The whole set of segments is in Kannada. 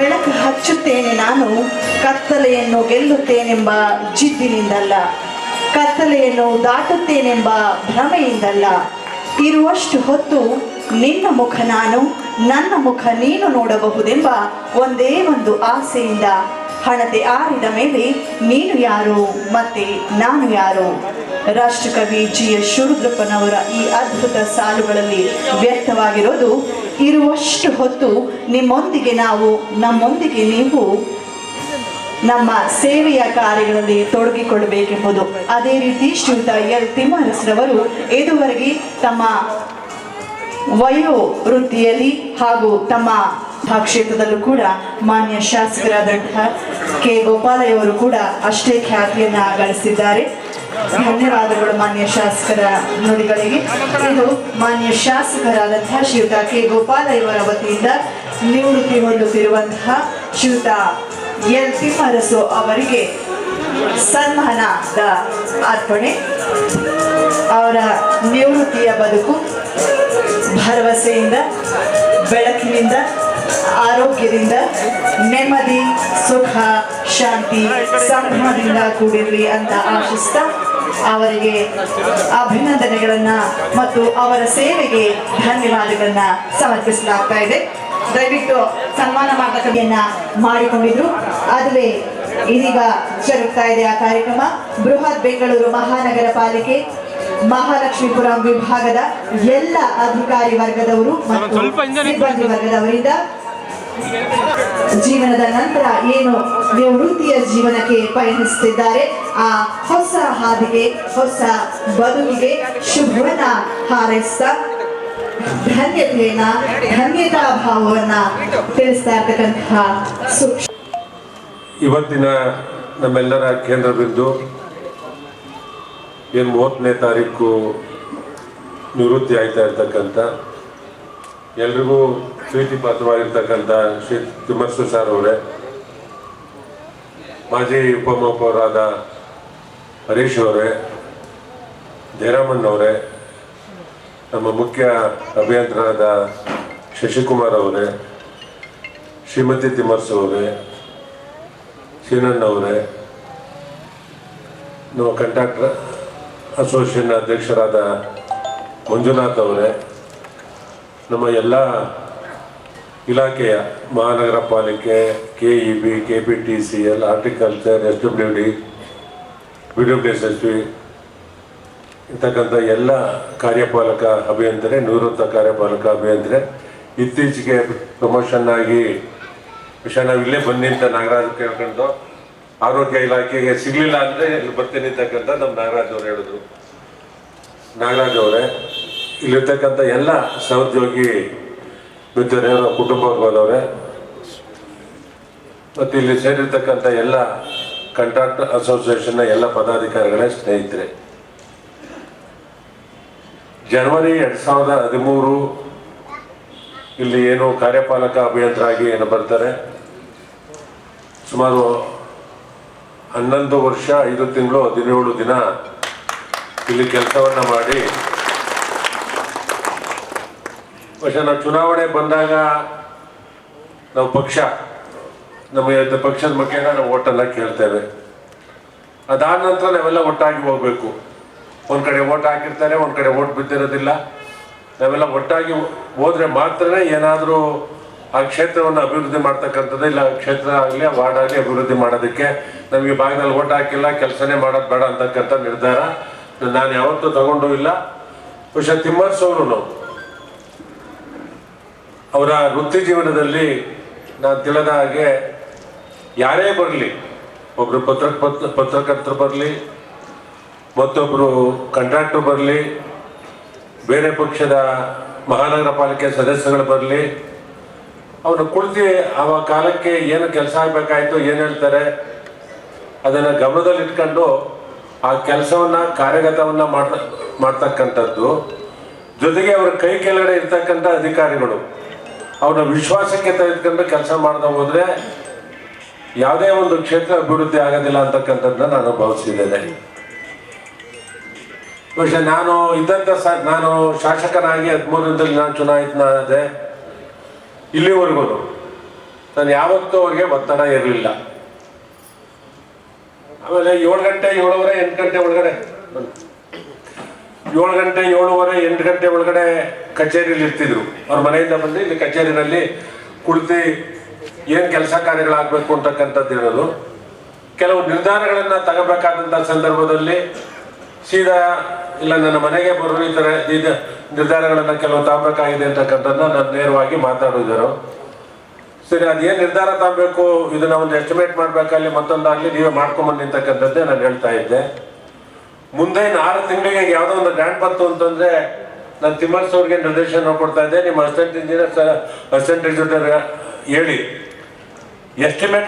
ಬೆಳಕು ಹಚ್ಚುತ್ತೇನೆ ನಾನು, ಕತ್ತಲೆಯನ್ನು ಗೆಲ್ಲುತ್ತೇನೆಂಬ ಜಿದ್ದಿನಿಂದಲ್ಲ, ಕತ್ತಲೆಯನ್ನು ದಾಟುತ್ತೇನೆಂಬ ಭ್ರಮೆಯಿಂದಲ್ಲ. ಇರುವಷ್ಟು ಹೊತ್ತು ನಿನ್ನ ಮುಖ ನಾನು, ನನ್ನ ಮುಖ ನೀನು ನೋಡಬಹುದೆಂಬ ಒಂದೇ ಒಂದು ಆಸೆಯಿಂದ ಹಣತೆ ಆರಿದ ಮೇಲೆ ನೀನು ಯಾರು ಮತ್ತೆ ನಾನು ಯಾರು? ರಾಷ್ಟ್ರಕವಿ ಜಿ ಎಸ್ ಶಿವರುದ್ರಪ್ಪನವರ ಈ ಅದ್ಭುತ ಸಾಲುಗಳಲ್ಲಿ ವ್ಯಕ್ತವಾಗಿರೋದು ಇರುವಷ್ಟು ಹೊತ್ತು ನಿಮ್ಮೊಂದಿಗೆ ನಾವು, ನಮ್ಮೊಂದಿಗೆ ನೀವು ನಮ್ಮ ಸೇವೆಯ ಕಾರ್ಯಗಳಲ್ಲಿ ತೊಡಗಿಕೊಳ್ಳಬೇಕೆಂಬುದು. ಅದೇ ರೀತಿ ಶ್ರೀಯುತ ಎಲ್. ತಿಮ್ಮರಸ್ರವರು ಇದುವರೆಗೆ ತಮ್ಮ ವಯೋ ವೃತ್ತಿಯಲ್ಲಿ ಹಾಗೂ ತಮ್ಮ ಕ್ಷೇತ್ರದಲ್ಲೂ ಕೂಡ ಮಾನ್ಯ ಶಾಸಕರಾದಂತಹ ಕೆ. ಗೋಪಾಲಯ್ಯವರು ಕೂಡ ಅಷ್ಟೇ ಖ್ಯಾತಿಯನ್ನ ಗಳಿಸಿದ್ದಾರೆ. ಧನ್ಯವಾದಗಳು ಮಾನ್ಯ ಶಾಸಕರ ನುಡಿಗಳಿಗೆ. ಇದು ಮಾನ್ಯ ಶಾಸಕರಾದಂತಹ ಶ್ರೀಯುತ ಕೆ. ಗೋಪಾಲಯ್ಯವರ ವತಿಯಿಂದ ನಿವೃತ್ತಿ ಹೊಂದುತ್ತಿರುವಂತಹ ಶ್ರೀಯುತ ಎಲ್. ತಿಮ್ಮರಸು ಅವರಿಗೆ ಸನ್ಮಾನದ ಅರ್ಪಣೆ. ಅವರ ನಿವೃತ್ತಿಯ ಬದುಕು ಭರವಸೆಯಿಂದ, ಬೆಳಕಿನಿಂದ, ಆರೋಗ್ಯದಿಂದ, ನೆಮ್ಮದಿ, ಸುಖ ಶಾಂತಿ ಸಂಭ್ರಮದಿಂದ ಕೂಡಿರಲಿ ಅಂತ ಆಶಿಸ್ತಾ ಅವರಿಗೆ ಅಭಿನಂದನೆಗಳನ್ನ ಮತ್ತು ಅವರ ಸೇವೆಗೆ ಧನ್ಯವಾದಗಳನ್ನ ಸಮರ್ಪಿಸಲಾಗ್ತಾ ಇದೆ. ದಯವಿಟ್ಟು ಸನ್ಮಾನ ಮಾತುಕತೆಯನ್ನ ಮಾಡಿಕೊಂಡಿದ್ರು. ಅದುವೇ ಇದೀಗ ಜರುಗ್ತಾ ಇದೆ ಆ ಕಾರ್ಯಕ್ರಮ. ಬೃಹತ್ ಬೆಂಗಳೂರು ಮಹಾನಗರ ಪಾಲಿಕೆ ಮಹಾಲಕ್ಷ್ಮೀಪುರಂ ವಿಭಾಗದ ಎಲ್ಲ ಅಧಿಕಾರಿ ವರ್ಗದವರು ಮತ್ತು. ಸಿಬ್ಬಂದಿ ವರ್ಗದವರಿಂದ ಜೀವನದ ನಂತರ ಏನು ನಿವೃತ್ತಿಯ ಜೀವನಕ್ಕೆ ಪಯಣಿಸುತ್ತಿದ್ದಾರೆ, ಆ ಹೊಸ ಹಾದಿಗೆ, ಹೊಸ ಬದುಕಿಗೆ ಶುಭವನ್ನ ಹಾರೈಸ್ತಾ ಧನ್ಯತೆಯನ್ನ, ಧನ್ಯತಾ ಭಾವವನ್ನ ತಿಳಿಸ್ತಾ ಇರ್ತಕ್ಕಂತಹ ಇವತ್ತಿನ ನಮ್ಮೆಲ್ಲರ ಕೇಂದ್ರ ಬಿಂದು ಏನು ಮೂವತ್ತನೇ ತಾರೀಕು ನಿವೃತ್ತಿ ಆಯ್ತಾ ಇರ್ತಕ್ಕಂಥ ಎಲ್ರಿಗೂ ಪ್ರೀತಿ ಪಾತ್ರವಾಗಿರ್ತಕ್ಕಂಥ ಶ್ರೀ ತಿಮ್ಮಸ್ಸು ಸರ್ ಅವರೇ, ಮಾಜಿ ಉಪಮಹಾಪೌರಾದ ಹರೀಶ್ ಅವರೇ ಜಯರಾಮಣ್ಣವರೇ ನಮ್ಮ ಮುಖ್ಯ ಅಭಿಯಂತರಾದ ಶಶಿಕುಮಾರ್ ಅವರೇ, ಶ್ರೀಮತಿ ತಿಮ್ಮರ್ಸು ಅವರೇ ಅವರೇ, ನಮ್ಮ ಕಂಟ್ರಾಕ್ಟರ್ ಅಸೋಸಿಯೇಷನ್ ಅಧ್ಯಕ್ಷರಾದ ಮಂಜುನಾಥ್ ಅವರೇ, ನಮ್ಮ ಎಲ್ಲ ಇಲಾಖೆಯ ಮಹಾನಗರ ಪಾಲಿಕೆ K E B K P T C L horticulture S W D B W S S P ಇರ್ತಕ್ಕಂಥ ಎಲ್ಲ ಕಾರ್ಯಪಾಲಕ ಅಭಿಯಂತರೆ, ನಿವೃತ್ತ ಕಾರ್ಯಪಾಲಕ ಅಭಿಯಂತರೆ, ಇತ್ತೀಚೆಗೆ ಪ್ರಮೋಷನ್ ಆಗಿ ವಿಷಯ ನಾವು ಇಲ್ಲೇ ಬನ್ನಿ ಅಂತ ನಾಗರಾಜ್ ಕೇಳ್ಕೊಂಡು ಆರೋಗ್ಯ ಇಲಾಖೆಗೆ ಸಿಗ್ಲಿಲ್ಲ ಅಂದರೆ ಇಲ್ಲಿ ಬರ್ತೀನಿ ಅಂತಕ್ಕಂಥ ನಮ್ಮ ನಾಗರಾಜ್ ಅವರು ಹೇಳಿದ್ರು. ನಾಗರಾಜ್ ಅವರೇ, ಇಲ್ಲಿರ್ತಕ್ಕಂಥ ಎಲ್ಲ ಸಹೋದ್ಯೋಗಿ ಮಿತ್ರರವರ ಕುಟುಂಬ ವರ್ಗದವರೇ. ಮತ್ತು ಇಲ್ಲಿ ಸೇರಿರ್ತಕ್ಕಂಥ ಎಲ್ಲ ಅಸೋಸಿಯೇಷನ್ ಅಸೋಸಿಯೇಷನ್ನ ಎಲ್ಲ ಪದಾಧಿಕಾರಿಗಳೇ ಸ್ನೇಹಿತರೆ. ಜನವರಿ ಎರಡ್ ಸಾವಿರದ ಹದಿಮೂರು ಇಲ್ಲಿ ಏನು ಕಾರ್ಯಪಾಲಕ ಅಭಿಯಂತರಾಗಿ ಏನು ಬರ್ತಾರೆ? ಸುಮಾರು ಹನ್ನೊಂದು ವರ್ಷ, ಐದು ತಿಂಗಳು, ಹದಿನೇಳು ದಿನ ಇಲ್ಲಿ ಕೆಲಸವನ್ನ ಮಾಡಿ ಬಹುಶಃ ನಾವು ಚುನಾವಣೆ ಬಂದಾಗ ನಾವು ಪಕ್ಷ, ನಮ್ಮ ಪಕ್ಷದ ಮಕ್ಕಳನ್ನ ನಾವು ಓಟೆಲ್ಲ ಕೇಳ್ತೇವೆ. ಅದಾದ ನಂತರ ನಾವೆಲ್ಲ ಒಟ್ಟಾಗಿ ಹೋಗ್ಬೇಕು. ಒಂದು ಕಡೆ ಓಟ್ ಹಾಕಿರ್ತಾರೆ, ಒಂದು ಕಡೆ ಓಟ್ ಬಿದ್ದಿರೋದಿಲ್ಲ. ನಾವೆಲ್ಲ ಒಟ್ಟಾಗಿ ಹೋದರೆ ಮಾತ್ರ ಏನಾದರೂ ಆ ಕ್ಷೇತ್ರವನ್ನು ಅಭಿವೃದ್ಧಿ ಮಾಡ್ತಕ್ಕಂಥದ್ದು ಇಲ್ಲ, ಕ್ಷೇತ್ರ ಆಗಲಿ ವಾರ್ಡ್ ಆಗಲಿ ಅಭಿವೃದ್ಧಿ ಮಾಡೋದಕ್ಕೆ ನಮಗೆ ಭಾಗದಲ್ಲಿ ಓಟ್ ಹಾಕಿಲ್ಲ, ಕೆಲಸನೇ ಮಾಡೋದು ಬೇಡ ಅಂತಕ್ಕಂಥ ನಿರ್ಧಾರ ನಾನು ಯಾವತ್ತೂ ತಗೊಂಡು ಇಲ್ಲ. ಬಹುಶಃ ತಿಮ್ಮರ್ಸೋರು ನಾವು. ಅವರ ವೃತ್ತಿ ಜೀವನದಲ್ಲಿ ನಾನು ತಿಳಿದ ಹಾಗೆ ಯಾರೇ ಬರಲಿ, ಒಬ್ರು ಪತ್ರ ಪತ್ರ, ಪತ್ರಕರ್ತರು ಬರಲಿ ಮತ್ತೊಬ್ಬರು ಕಂಟ್ರಾಕ್ಟರ್ ಬರಲಿ, ಬೇರೆ ಪಕ್ಷದ ಮಹಾನಗರ ಪಾಲಿಕೆ ಸದಸ್ಯಗಳು ಬರಲಿ, ಅವನು ಕುಳಿತು ಆ ಕಾಲಕ್ಕೆ ಏನು ಕೆಲಸ ಆಗಬೇಕಾಯಿತು, ಏನು ಹೇಳ್ತಾರೆ, ಅದನ್ನು ಗಮನದಲ್ಲಿಟ್ಕೊಂಡು ಆ ಕೆಲಸವನ್ನ, ಕಾರ್ಯಗತವನ್ನ ಮಾಡ ಮಾಡ್ತಕ್ಕಂಥದ್ದು. ಜೊತೆಗೆ ಅವರ ಕೈ ಕೆಳಗಡೆ ಇರ್ತಕ್ಕಂಥ ಅಧಿಕಾರಿಗಳು. ಅವರ ವಿಶ್ವಾಸಕ್ಕೆ ತೆಗೆದುಕೊಂಡು ಕೆಲಸ ಮಾಡ್ತಾ ಹೋದ್ರೆ ಯಾವುದೇ ಒಂದು ಕ್ಷೇತ್ರ ಅಭಿವೃದ್ಧಿ ಆಗೋದಿಲ್ಲ ಅಂತಕ್ಕಂಥದ್ದನ್ನ ನಾನು ಭಾವಿಸಿದ್ದೇನೆ ಬಹುಶಃ ನಾನು ಇದ್ದಂಥ ಸ, ನಾನು ಶಾಸಕನಾಗಿ ಹದಿಮೂರರಲ್ಲಿ ನಾನು ಚುನಾಯಿತನಾದೆ ಇಲ್ಲಿವರೆಗೂ. ನಾನು ಯಾವತ್ತೂ ಅವ್ರಿಗೆ ಒತ್ತಡ ಇರಲಿಲ್ಲ. ಆಮೇಲೆ ಏಳು ಗಂಟೆ ಏಳುವರೆ ಎಂಟು ಗಂಟೆ ಒಳಗಡೆ ಏಳು ಗಂಟೆ, ಏಳುವರೆ, ಎಂಟು ಗಂಟೆ ಒಳಗಡೆ ಕಚೇರಿಯಲ್ಲಿ ಇರ್ತಿದ್ರು. ಅವ್ರ ಮನೆಯಿಂದ ಬಂದು ಇಲ್ಲಿ ಕಚೇರಿನಲ್ಲಿ ಕುಳಿತು ಏನು ಕೆಲಸ ಕಾರ್ಯಗಳಾಗಬೇಕು ಅಂತಕ್ಕಂಥದ್ದು ಇರೋದು ಕೆಲವು ನಿರ್ಧಾರಗಳನ್ನು ತಗೋಬೇಕಾದಂಥ ಸಂದರ್ಭದಲ್ಲಿ ಸೀದಾ, ಇಲ್ಲ, ನನ್ನ ಮನೆಗೆ ಬರೋ, ಈ ಥರ ಇದು ನಿರ್ಧಾರಗಳನ್ನು ಕೆಲವು ತಗೋಬೇಕಾಗಿದೆ ಅಂತಕ್ಕಂಥದ್ದನ್ನ ನಾನು ನೇರವಾಗಿ ಮಾತಾಡಿದರು ಸರಿ ಅದೇನು ನಿರ್ಧಾರ ತಗಬೇಕು ಇದನ್ನ ಒಂದು ಎಸ್ಟಿಮೇಟ್ ಮಾಡ್ಬೇಕಾಗಲಿ ಮತ್ತೊಂದಾಗಲಿ ನೀವೇ ಮಾಡ್ಕೊಂಬಂದು ನಾನು ಹೇಳ್ತಾ ಇದ್ದೆ. ಮುಂದೆ ಆರು ತಿಂಗಳಿಗೆ ಯಾವುದೋ ಒಂದು ಗ್ರ್ಯಾಂಡ್ ಬಂತು ಅಂತಂದ್ರೆ ನಾನು ತಿಮ್ಮರ್ಸ್ ಅವ್ರಿಗೆ ನಿರ್ದೇಶನ ಕೊಡ್ತಾ ಇದ್ದೆ. ನಿಮ್ಮ ಅಸಿಸ್ಟೆಂಟ್ ಇಂಜಿನಿಯರ್ ಅಸಿಸ್ಟೆಂಟ್ ಎಕ್ಸಿಕ್ಯೂಟರ್ ಹೇಳಿ.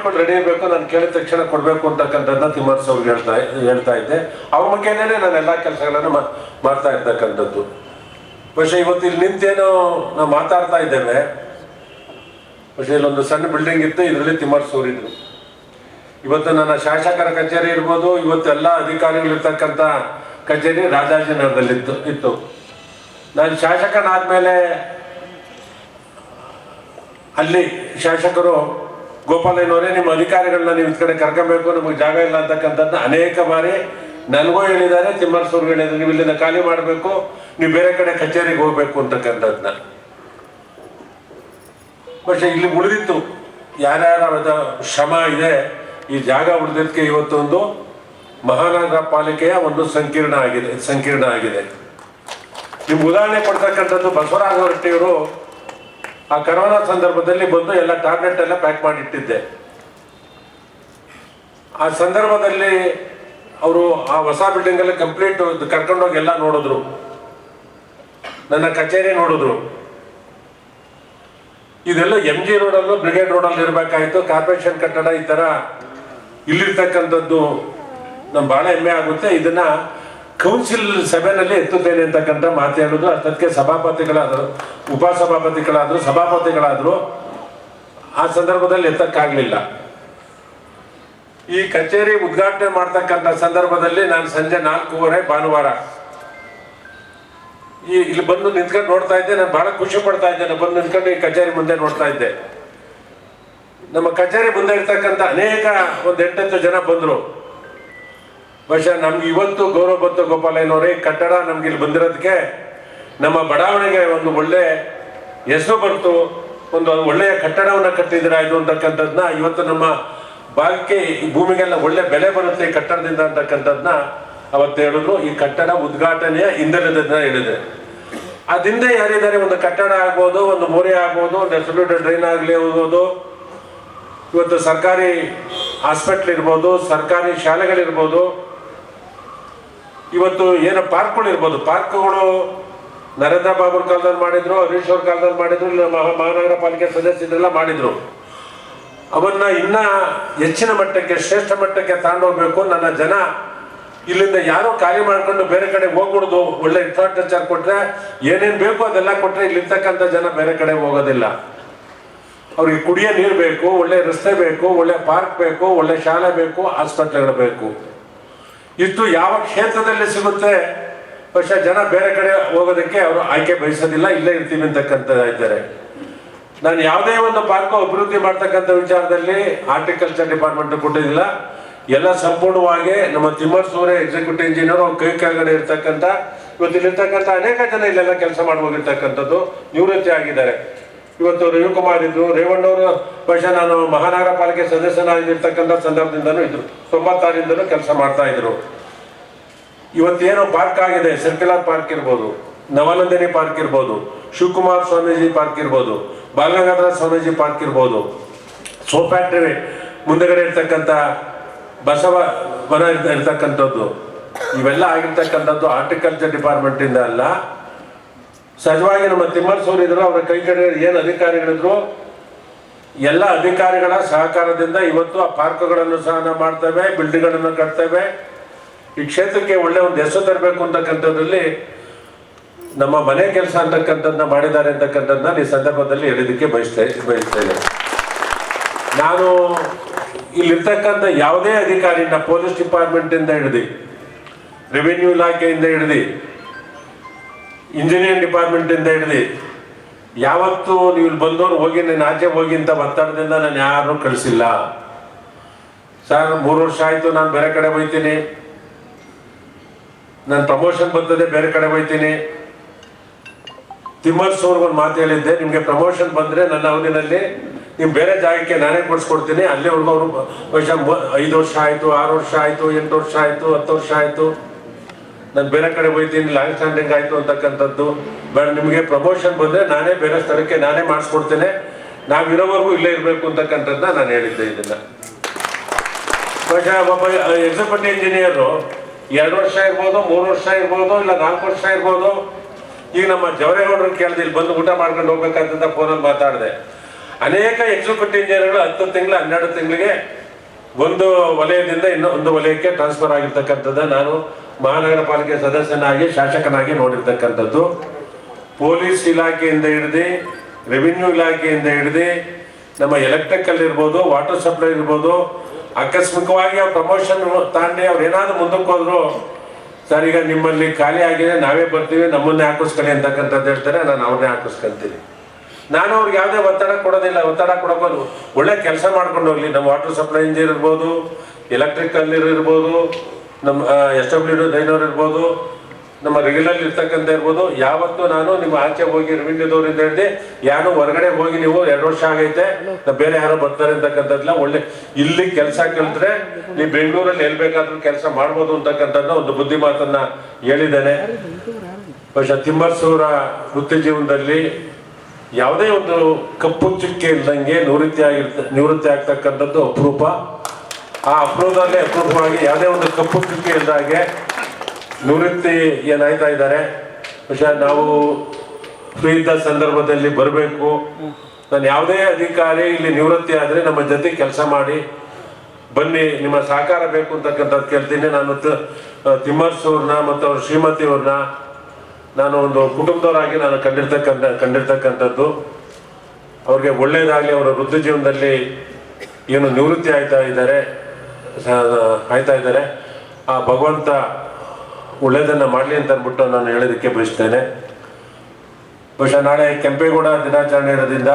ಕೊಟ್ಟು ರೆಡಿ ಇರಬೇಕು, ನಾನು ಕೇಳಿದ ತಕ್ಷಣ ಕೊಡಬೇಕು ಅಂತಕ್ಕಂಥದ್ದನ್ನ ತಿಮ್ಮರ್ಸ್ ಅವ್ರಿಗೆ ಹೇಳ್ತಾ ಹೇಳ್ತಾ ಇದ್ದೆ. ಅವ್ರ ಮುಖ್ಯನೇ ನಾನು ಎಲ್ಲ ಕೆಲಸಗಳನ್ನು ಮಾಡ್ತಾ ಇರ್ತಕ್ಕಂಥದ್ದು. ಬಹುಶಃ ಇವತ್ತು ಇಲ್ಲಿ ನಿಂತೇನು ನಾವು ಮಾತಾಡ್ತಾ ಇದ್ದೇವೆ. ಬಹುಶಃ ಇಲ್ಲೊಂದು ಸಣ್ಣ ಬಿಲ್ಡಿಂಗ್ ಇತ್ತು, ಇದರಲ್ಲಿ ತಿಮ್ಮರ್ಸ್ ಅವ್ರಿದ್ರು ಇವತ್ತು ನನ್ನ ಶಾಸಕರ ಕಚೇರಿ ಇರ್ಬೋದು, ಇವತ್ತು ಎಲ್ಲ ಅಧಿಕಾರಿಗಳಿರ್ತಕ್ಕಂಥ ಕಚೇರಿ ರಾಜಾಜಿನಗರದಲ್ಲಿತ್ತು ಇತ್ತು ನಾನು ಶಾಸಕನಾದ ಮೇಲೆ ಅಲ್ಲಿ ಶಾಸಕರು ಗೋಪಾಲಯ್ಯನವರೇ ನಿಮ್ಮ ಅಧಿಕಾರಿಗಳನ್ನ ನೀವು ಕಡೆ ಕರ್ಕೊಬೇಕು, ನಮಗೆ ಜಾಗ ಇಲ್ಲ ಅಂತಕ್ಕಂಥದ್ದು ಅನೇಕ ಬಾರಿ ನನಗೂ ಹೇಳಿದ್ದಾರೆ, ತಿಮ್ಮರ್ಸೂರ್ಗೆ ಹೇಳಿದ್ದಾರೆ, ನೀವು ಇಲ್ಲಿಂದ ಖಾಲಿ ಮಾಡಬೇಕು, ನೀವು ಬೇರೆ ಕಡೆ ಕಚೇರಿಗೆ ಹೋಗ್ಬೇಕು ಅಂತಕ್ಕಂಥದ್ದನ್ನ. ಬಟ್ ಇಲ್ಲಿ ಉಳಿದಿತ್ತು. ಯಾರ್ಯಾರ ಶ್ರಮ ಇದೆ ಈ ಜಾಗ ಉಳಿದಕ್ಕೆ ಇವತ್ತೊಂದು ಮಹಾನಗರ ಪಾಲಿಕೆಯ ಒಂದು ಸಂಕೀರ್ಣ ಆಗಿದೆ ಸಂಕೀರ್ಣ ಆಗಿದೆ. ನಿಮ್ಗೆ ಉದಾಹರಣೆ ಕೊಡ್ತಕ್ಕಂಥದ್ದು ಬಸವರಾಜ ಹೊರಟ್ಟಿಯವರು ಆ ಕರೋನಾ ಸಂದರ್ಭದಲ್ಲಿ ಬಂದು ಎಲ್ಲ ಟ್ಯಾಬ್ಲೆಟ್ ಎಲ್ಲ ಪ್ಯಾಕ್ ಮಾಡಿಟ್ಟಿದ್ದೆ. ಆ ಸಂದರ್ಭದಲ್ಲಿ ಅವರು ಆ ಹೊಸ ಬಿಲ್ಡಿಂಗ್ ಅಲ್ಲಿ ಕಂಪ್ಲೀಟ್ ಕರ್ಕೊಂಡೋಗಿ ಎಲ್ಲ ನೋಡಿದ್ರು. ನನ್ನ ಕಚೇರಿ ನೋಡಿದ್ರು. ಇದೆಲ್ಲ ಎಂ ಜಿ ರೋಡಲ್ಲೂ ಬ್ರಿಗೇಡ್ ರೋಡಲ್ಲಿ ಇರಬೇಕಾಯ್ತು ಕಾರ್ಪೊರೇಷನ್ ಕಟ್ಟಡ ಈ ತರ ಇಲ್ಲಿರ್ತಕ್ಕಂಥದ್ದು ನಮ್ಗೆ ಬಹಳ ಹೆಮ್ಮೆ ಆಗುತ್ತೆ. ಇದನ್ನ ಕೌನ್ಸಿಲ್ ಸಭೆನಲ್ಲಿ ಎತ್ತುತ್ತೇನೆ ಅಂತಕ್ಕಂಥ ಮಾತು ಹೇಳುದು. ಅಷ್ಟಕ್ಕೆ ಸಭಾಪತಿಗಳಾದರು, ಉಪಸಭಾಪತಿಗಳಾದ್ರು, ಸಭಾಪತಿಗಳಾದ್ರು ಆ ಸಂದರ್ಭದಲ್ಲಿ ಎತ್ತಕ್ಕಾಗ್ಲಿಲ್ಲ. ಈ ಕಚೇರಿ ಉದ್ಘಾಟನೆ ಮಾಡ್ತಕ್ಕಂಥ ಸಂದರ್ಭದಲ್ಲಿ ನಾನು ಸಂಜೆ ನಾಲ್ಕೂವರೆ ಭಾನುವಾರ ಈ ಇಲ್ಲಿ ಬಂದು ನಿಂತ್ಕೊಂಡು ನೋಡ್ತಾ ಇದ್ದೆ. ನಾನು ಬಹಳ ಖುಷಿ ಪಡ್ತಾ ಇದ್ದೆ. ಬಂದು ನಿಂತ್ಕೊಂಡು ಈ ಕಚೇರಿ ಮುಂದೆ ನೋಡ್ತಾ ಇದ್ದೆ. ನಮ್ಮ ಕಚೇರಿ ಮುಂದೆ ಅನೇಕ ಒಂದು ಎಂಟತ್ತು ಜನ ಬಂದರು. ಬಹುಶಃ ನಮ್ಗೆ ಇವತ್ತು ಗೌರವ ಬಂತು ಗೋಪಾಲಯ್ಯನವರೇ ಕಟ್ಟಡ ನಮ್ಗೆ ಇಲ್ಲಿ ಬಂದಿರೋದಕ್ಕೆ ನಮ್ಮ ಬಡಾವಣೆಗೆ ಒಂದು ಒಳ್ಳೆ ಹೆಸರು ಬಂತು. ಒಂದು ಒಳ್ಳೆಯ ಕಟ್ಟಡವನ್ನು ಕಟ್ಟಿದ್ದೀರಾ ಇದು ಅಂತಕ್ಕಂಥದ್ದನ್ನ ಇವತ್ತು ನಮ್ಮ ಭಾಗಕ್ಕೆ ಈ ಭೂಮಿಗೆಲ್ಲ ಒಳ್ಳೆ ಬೆಲೆ ಬರುತ್ತೆ ಈ ಕಟ್ಟಡದಿಂದ ಅಂತಕ್ಕಂಥದ್ದನ್ನ ಅವತ್ತು ಹೇಳಿದ್ರು. ಈ ಕಟ್ಟಡ ಉದ್ಘಾಟನೆಯ ಹಿಂದೆಲ್ಲದನ್ನ ಹೇಳಿದೆ. ಅದಿಂದ ಯಾರಿದ್ದಾರೆ, ಒಂದು ಕಟ್ಟಡ ಆಗ್ಬೋದು, ಒಂದು ಮೋರೆ ಆಗ್ಬೋದು, ಒಂದು ಎಸ್ಟಿಮೇಟೆಡ್ ಡ್ರೈನ್ ಆಗಲಿ ಹೋಗ್ಬೋದು ಇವತ್ತು ಸರ್ಕಾರಿ ಹಾಸ್ಪಿಟ್ಲ್ ಇರ್ಬೋದು ಸರ್ಕಾರಿ ಶಾಲೆಗಳಿರ್ಬೋದು, ಇವತ್ತು ಏನು ಪಾರ್ಕ್ಗಳು ಇರ್ಬೋದು ಪಾರ್ಕ್ಗಳು ನರೇಂದ್ರ ಬಾಬುರ್ ಕಾಲದಲ್ಲಿ ಮಾಡಿದ್ರು, ಹರೀಶ್ ಅವ್ರ ಕಾಲದಲ್ಲಿ ಮಾಡಿದ್ರು ಮಹಾನಗರ ಪಾಲಿಕೆ ಸದಸ್ಯರೆಲ್ಲ ಮಾಡಿದ್ರು. ಅವನ್ನ ಇನ್ನ ಹೆಚ್ಚಿನ ಮಟ್ಟಕ್ಕೆ, ಶ್ರೇಷ್ಠ ಮಟ್ಟಕ್ಕೆ ತಗೊಂಡೋಗ್ಬೇಕು ನನ್ನ ಜನ ಇಲ್ಲಿಂದ ಯಾರೋ ಖಾಲಿ ಮಾಡ್ಕೊಂಡು ಬೇರೆ ಕಡೆ ಹೋಗ್ಬಿಡುದು ಒಳ್ಳೆ ಇನ್ಫ್ರಾಸ್ಟ್ರಕ್ಚರ್ ಕೊಟ್ಟರೆ ಏನೇನು ಬೇಕು ಅದೆಲ್ಲ ಕೊಟ್ರೆ ಇಲ್ಲಿರ್ತಕ್ಕಂಥ ಜನ ಬೇರೆ ಕಡೆ ಹೋಗೋದಿಲ್ಲ. ಅವ್ರಿಗೆ ಕುಡಿಯೋ ನೀರು ಬೇಕು, ಒಳ್ಳೆ ರಸ್ತೆ ಬೇಕು, ಒಳ್ಳೆ ಪಾರ್ಕ್ ಬೇಕು, ಒಳ್ಳೆ ಶಾಲೆ ಬೇಕು ಆಸ್ಪತ್ರೆಗಳು ಬೇಕು. ಇಷ್ಟು ಯಾವ ಕ್ಷೇತ್ರದಲ್ಲಿ ಸಿಗುತ್ತೆ, ಬಹುಶಃ ಜನ ಬೇರೆ ಕಡೆ ಹೋಗೋದಕ್ಕೆ ಅವರು ಆಯ್ಕೆ ಬಯಸೋದಿಲ್ಲ, ಇಲ್ಲೇ ಇರ್ತೀವಿ ಇದ್ದಾರೆ. ನಾನು ಯಾವುದೇ ಒಂದು ಪಾರ್ಕ್ ಅಭಿವೃದ್ಧಿ ಮಾಡ್ತಕ್ಕಂಥ ವಿಚಾರದಲ್ಲಿ ಹಾರ್ಟಿಕಲ್ಚರ್ ಡಿಪಾರ್ಟ್ಮೆಂಟ್ ಕೊಟ್ಟಿದ್ದಿಲ್ಲ. ಎಲ್ಲ ಸಂಪೂರ್ಣವಾಗಿ ನಮ್ಮ ತಿಮ್ಮರ್ಸೂರೆ ಎಕ್ಸಿಕ್ಯೂಟಿವ್ ಇಂಜಿನಿಯರ್ ಕೈ ಕೆಳಗಡೆ ಇರ್ತಕ್ಕಂಥ ಇವತ್ತಿಲ್ಲಿರ್ತಕ್ಕಂಥ ಅನೇಕ ಜನ ಇಲ್ಲೆಲ್ಲ ಕೆಲಸ ಮಾಡಿ ಹೋಗಿರ್ತಕ್ಕಂಥದ್ದು ನಿವೃತ್ತಿ ಆಗಿದ್ದಾರೆ. ಇವತ್ತು ರವಿಕುಮಾರ್ ಇದ್ರು ರೇವಣ್ಣವರು ಬಹುಶಃ ನಾನು ಮಹಾನಗರ ಪಾಲಿಕೆ ಸದಸ್ಯನಾಗಿರ್ತಕ್ಕಂಥ ಸಂದರ್ಭದಿಂದನೂ ಇದ್ರು. ತೊಂಬತ್ತಾರಿಂದಲೂ ಕೆಲಸ ಮಾಡ್ತಾ ಇದ್ರು. ಇವತ್ತೇನು ಪಾರ್ಕ್ ಆಗಿದೆ ಸರ್ಕ್ಯುಲರ್ ಪಾರ್ಕ್ ಇರ್ಬೋದು, ನವನಂದಿನಿ ಪಾರ್ಕ್ ಇರ್ಬೋದು, ಶಿವಕುಮಾರ್ ಸ್ವಾಮೀಜಿ ಪಾರ್ಕ್ ಇರ್ಬೋದು, ಬಾಲಗಂಗಾಧರ ಸ್ವಾಮೀಜಿ ಪಾರ್ಕ್ ಇರ್ಬೋದು. ಸೋ ಫ್ಯಾಕ್ಟ್ರಿ ಮುಂದೆಗಡೆ ಇರ್ತಕ್ಕಂಥ ಬಸವ ವನ ಇರ್ತ- ಇರ್ತಕ್ಕಂಥದ್ದು. ಇವೆಲ್ಲ ಆಗಿರ್ತಕ್ಕಂಥದ್ದು ಹಾರ್ಟಿಕಲ್ಚರ್ ಡಿಪಾರ್ಟ್ಮೆಂಟ್ ಇಂದ ಅಲ್ಲ ಸಹಜವಾಗಿ ನಮ್ಮ ತಿಮ್ಮರ್ಸೂರು ಇದ್ರು ಅವರ ಕೈ ಕಡೆ ಏನು ಅಧಿಕಾರಿಗಳಿದ್ರು, ಎಲ್ಲ ಅಧಿಕಾರಿಗಳ ಸಹಕಾರದಿಂದ ಇವತ್ತು ಆ ಪಾರ್ಕ್ಗಳನ್ನು ಸಹ ನಾವು ಮಾಡ್ತೇವೆ, ಬಿಲ್ಡಿಂಗ್ಗಳನ್ನು ಕಟ್ತೇವೆ. ಈ ಕ್ಷೇತ್ರಕ್ಕೆ ಒಳ್ಳೆ ಒಂದು ಹೆಸರು ತರಬೇಕು ಅಂತಕ್ಕಂಥದ್ರಲ್ಲಿ ನಮ್ಮ ಮನೆ ಕೆಲಸ ಅಂತಕ್ಕಂಥದ್ದನ್ನ ಮಾಡಿದ್ದಾರೆ ಅಂತಕ್ಕಂಥದ್ದನ್ನ ಈ ಸಂದರ್ಭದಲ್ಲಿ ಹೇಳಿದಕ್ಕೆ ಬಯಸ್ತೇ ಬಯಸ್ತೇನೆ ನಾನು ಇಲ್ಲಿರ್ತಕ್ಕಂಥ ಯಾವುದೇ ಅಧಿಕಾರಿನ ಪೊಲೀಸ್ ಡಿಪಾರ್ಟ್ಮೆಂಟ್ ಇಂದ ಹಿಡಿದು, ರೆವಿನ್ಯೂ ಇಲಾಖೆಯಿಂದ ಹಿಡಿದು ಇಂಜಿನಿಯರಿಂಗ್ ಡಿಪಾರ್ಟ್ಮೆಂಟ್ ಇಂದ ಹಿಡಿದು, ಯಾವತ್ತು ನೀವು ಇಲ್ಲಿ ಬಂದವರು ಹೋಗಿ, ನಾನು ಆಚೆ ಹೋಗಿ ಅಂತ ಒತ್ತಡದಿಂದ ನಾನು ಯಾರನ್ನು ಕಳಿಸಿಲ್ಲ. ಸರ್, ಮೂರು ವರ್ಷ ಆಯಿತು, ನಾನು ಬೇರೆ ಕಡೆ ಹೋಗ್ತೀನಿ ನಾನು ಪ್ರಮೋಷನ್ ಬಂದದೆ ಬೇರೆ ಕಡೆ ಹೋಗ್ತೀನಿ ತಿಮ್ಮರ್ಸ್ ಅವ್ರಿಗೊಂದು ಮಾತು ಹೇಳಿದ್ದೆ, ನಿಮಗೆ ಪ್ರಮೋಷನ್ ಬಂದರೆ ನನ್ನ ಅವಧಿನಲ್ಲಿ ನೀವು ಬೇರೆ ಜಾಗಕ್ಕೆ ನಾನೇ ಕೊಡಿಸ್ಕೊಡ್ತೀನಿ. ಅಲ್ಲಿವರೆಗೂ ಅವರು ವರ್ಷ ಐದು ವರ್ಷ ಆಯಿತು, ಆರು ವರ್ಷ ಆಯಿತು, ಎಂಟು ವರ್ಷ ಆಯಿತು, ಹತ್ತು ವರ್ಷ ಆಯಿತು. ನಾನು ಬೇರೆ ಕಡೆ ಹೋಯ್ತೀನಿ ಲಾಂಗ್ ಸ್ಟ್ಯಾಂಡಿಂಗ್ ಆಯ್ತು ಅಂತಕ್ಕಂಥದ್ದು. ಬೇಡ ನಿಮಗೆ ಪ್ರಮೋಷನ್ ಬಂದರೆ ನಾನೇ ಬೇರೆ ಸ್ಥಳಕ್ಕೆ ನಾನೇ ಮಾಡಿಸ್ಕೊಡ್ತೇನೆ. ನಾವಿರೋವರೆಗೂ ಇಲ್ಲೇ ಇರಬೇಕು ಅಂತಕ್ಕಂಥದ್ದನ್ನ ನಾನು ಹೇಳಿದ್ದೆ ಇದನ್ನು. ಒಬ್ಬ ಎಕ್ಸಿಕ್ಯೂಟಿವ್ ಇಂಜಿನಿಯರು ಎರಡು ವರ್ಷ ಇರ್ಬೋದು, ಮೂರು ವರ್ಷ ಇರ್ಬೋದು, ಇಲ್ಲ ನಾಲ್ಕು ವರ್ಷ ಇರ್ಬೋದು. ಈಗ ನಮ್ಮ ಜವರೇಗೌಡರು ಕೇಳಿದೆ, ಇಲ್ಲಿ ಬಂದು ಊಟ ಮಾಡ್ಕೊಂಡು ಹೋಗ್ಬೇಕಂತ ಫೋನಲ್ಲಿ ಮಾತಾಡಿದೆ. ಅನೇಕ ಎಕ್ಸಿಕ್ಯೂಟಿವ್ ಇಂಜಿನಿಯರ್ಗಳು ಹತ್ತು ತಿಂಗಳು, ಹನ್ನೆರಡು ತಿಂಗಳಿಗೆ ಒಂದು ವಲಯದಿಂದ ಇನ್ನೊಂದು ವಲಯಕ್ಕೆ ಟ್ರಾನ್ಸ್ಫರ್ ಆಗಿರ್ತಕ್ಕಂಥದ್ದ ನಾನು ಮಹಾನಗರ ಪಾಲಿಕೆ ಸದಸ್ಯನಾಗಿ, ಶಾಸಕನಾಗಿ ನೋಡಿರ್ತಕ್ಕಂಥದ್ದು. ಪೊಲೀಸ್ ಇಲಾಖೆಯಿಂದ ಹಿಡಿದು, ರೆವಿನ್ಯೂ ಇಲಾಖೆಯಿಂದ ಹಿಡಿದು, ನಮ್ಮ ಎಲೆಕ್ಟ್ರಿಕಲ್ ಇರ್ಬೋದು, ವಾಟರ್ ಸಪ್ಲೈ ಇರ್ಬೋದು, ಆಕಸ್ಮಿಕವಾಗಿ ಅವ್ರು ಪ್ರಮೋಷನ್ ತಾಂಡಿ ಅವ್ರು ಏನಾದ್ರು ಮುಂದಕ್ಕೆ ಹೋದ್ರು, ಸರ್, ಈಗ ನಿಮ್ಮಲ್ಲಿ ಖಾಲಿ ಆಗಿದೆ, ನಾವೇ ಬರ್ತೀವಿ, ನಮ್ಮನ್ನೇ ಹಾಕಿಸ್ಕೊಳ್ಳಿ ಅಂತಕ್ಕಂಥದ್ದು ಹೇಳ್ತಾರೆ, ನಾನು ಅವ್ರನ್ನೇ ಹಾಕಿಸ್ಕೊಂತೀನಿ. ನಾನು ಅವ್ರಿಗೆ ಯಾವುದೇ ಒತ್ತಡ ಕೊಡೋದಿಲ್ಲ, ಒತ್ತಡ ಕೊಡೋದು ಒಳ್ಳೆ ಕೆಲಸ ಮಾಡ್ಕೊಂಡು ಹೋಗ್ಲಿ, ನಮ್ಮ ವಾಟರ್ ಸಪ್ಲೈ ಇಂಜಿನಿಯರ್ ಇರ್ಬೋದು, ಎಲೆಕ್ಟ್ರಿಕಲ್ ಇರ್ಬೋದು ನಮ್ಮ ಎಸ್ ಡಬ್ಲ್ಯೂ ದೈನವ್ರು ಇರ್ಬೋದು, ನಮ್ಮ ರೆಗ್ಯುಲರ್ ಇರ್ತಕ್ಕಂಥ ಇರ್ಬೋದು, ಯಾವತ್ತೂ ನಾನು ನಿಮ್ಮ ಆಚೆ ಹೋಗಿ ರೆವಿನ್ಯೂದವ್ರಿಂದ ಹೇಳಿದೆ ಯಾರು ಹೊರಗಡೆ ಹೋಗಿ ನೀವು ಎರಡು ವರ್ಷ ಆಗೈತೆ ಬೇರೆ ಯಾರೋ ಬರ್ತಾರೆ ಅಂತಕ್ಕಂಥದ್ದಲ್ಲ ಒಳ್ಳೆ, ಇಲ್ಲಿ ಕೆಲಸ ಕಲಿತ್ರೆ ನೀವು ಬೆಂಗಳೂರಲ್ಲಿ ಎಲ್ಲಿ ಬೇಕಾದ್ರೂ ಕೆಲಸ ಮಾಡ್ಬೋದು ಅಂತಕ್ಕಂಥದ್ದು ಒಂದು ಬುದ್ಧಿ ಮಾತನ್ನ ಹೇಳಿದ್ದೇನೆ. ಬಹುಶಃ ತಿಮ್ಮರ್ಸೂರ ವೃತ್ತಿ ಜೀವನದಲ್ಲಿ ಯಾವುದೇ ಒಂದು ಕಪ್ಪು ಚುಕ್ಕೆ ಇಲ್ದಂಗೆ ನಿವೃತ್ತಿ ಆಗಿರ್ತ, ನಿವೃತ್ತಿ ಆಗ್ತಕ್ಕಂಥದ್ದು ಅಪರೂಪ. ಆ ಅಪರೂಪದಲ್ಲೇ ಅಪರೂಪವಾಗಿ ಯಾವುದೇ ಒಂದು ಕಪ್ಪು ಚುಕ್ಕೆ ಇಲ್ದಾಗೆ ನಿವೃತ್ತಿ ಏನಾಯ್ತಾ ಇದ್ದಾರೆ. ಬಹುಶಃ ನಾವು ಫ್ರೀ ಇದ್ದ ಸಂದರ್ಭದಲ್ಲಿ ಬರಬೇಕು. ನಾನು ಯಾವುದೇ ಅಧಿಕಾರಿ ಇಲ್ಲಿ ನಿವೃತ್ತಿ ಆದರೆ ನಮ್ಮ ಜೊತೆ ಕೆಲಸ ಮಾಡಿ. ಬನ್ನಿ, ನಿಮ್ಮ ಸಹಕಾರ ಬೇಕು ಅಂತಕ್ಕಂಥದ್ದು ಕೇಳ್ತೀನಿ. ನಾನು ತಿಮ್ಮರ್ಸ್ ಅವ್ರನ್ನ ಮತ್ತು ಅವ್ರ ಶ್ರೀಮತಿ ಅವ್ರನ್ನ ನಾನು ಒಂದು ಕುಟುಂಬದವರಾಗಿ ನಾನು ಕಂಡಿರ್ತಕ್ಕಂಥ, ಕಂಡಿರ್ತಕ್ಕಂಥದ್ದು. ಅವ್ರಿಗೆ ಒಳ್ಳೇದಾಗಲಿ, ಅವರ ವೃದ್ಧ ಜೀವನದಲ್ಲಿ ಏನು ನಿವೃತ್ತಿ ಆಯ್ತಾ ಇದ್ದಾರೆ. ಆಯ್ತಾ ಇದ್ದಾರೆ. ಆ ಭಗವಂತ ಒಳ್ಳೇದನ್ನು ಮಾಡಲಿ ಅಂತ ಅಂದ್ಬಿಟ್ಟು ನಾನು ಹೇಳೋದಕ್ಕೆ ಬಯಸ್ತೇನೆ. ಬಹುಶಃ ನಾಳೆ ಕೆಂಪೇಗೌಡ ದಿನಾಚರಣೆ ಇರೋದ್ರಿಂದ